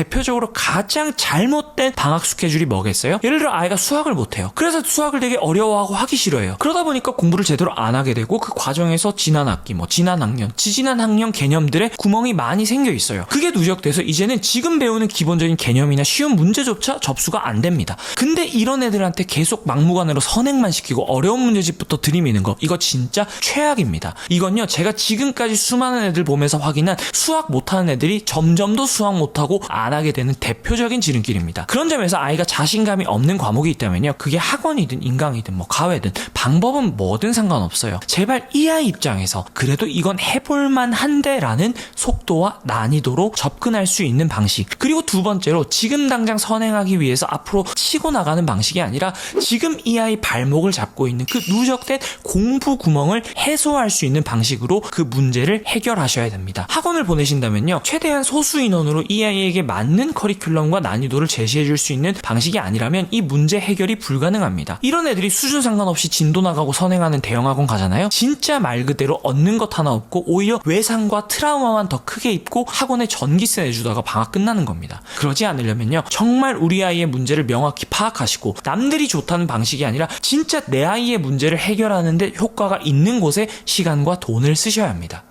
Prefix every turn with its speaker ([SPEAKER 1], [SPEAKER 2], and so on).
[SPEAKER 1] 대표적으로 가장 잘못된 방학 스케줄이 뭐겠어요? 예를 들어 아이가 수학을 못해요. 그래서 수학을 되게 어려워하고 하기 싫어해요. 그러다 보니까 공부를 제대로 안 하게 되고 그 과정에서 지난 학기, 뭐 지난 학년, 지지난 학년 개념들에 구멍이 많이 생겨 있어요. 그게 누적돼서 이제는 지금 배우는 기본적인 개념이나 쉬운 문제조차 접수가 안 됩니다. 근데 이런 애들한테 계속 막무가내로 선행만 시키고 어려운 문제집부터 들이미는 거 이거 진짜 최악입니다. 이건요 제가 지금까지 수많은 애들 보면서 확인한 수학 못하는 애들이 점점 더 수학 못하고 안 하게 되는 대표적인 지름길입니다. 그런 점에서 아이가 자신감이 없는 과목이 있다면요 그게 학원이든 인강이든 뭐 가외든 방법은 뭐든 상관없어요. 제발 이 아이 입장에서 그래도 이건 해볼만 한데라는 속도와 난이도로 접근할 수 있는 방식. 그리고 두 번째로 지금 당장 선행하기 위해서 앞으로 치고 나가는 방식이 아니라 지금 이 아이 발목을 잡고 있는 그 누적된 공부 구멍을 해소할 수 있는 방식으로 그 문제를 해결하셔야 됩니다. 학원을 보내신다면요. 최대한 소수 인원으로 이 아이에게 맞는 커리큘럼과 난이도를 제시해 줄 수 있는 방식이 아니라면 이 문제 해결이 불가능합니다. 이런 애들이 수준 상관없이 진도 나가고 선행하는 대형 학원 가잖아요. 진짜 말 그대로 얻는 것 하나 없고 오히려 외상과 트라우마만 더 크게 입고 학원에 전기세 내주다가 방학 끝나는 겁니다. 그러지 않으려면요. 정말 우리 아이의 문제를 명확히 파악하시고 남들이 좋다는 방식이 아니라 진짜 내 아이의 문제를 해결하는데 효과가 있는 곳에 시간과 돈을 쓰셔야 합니다.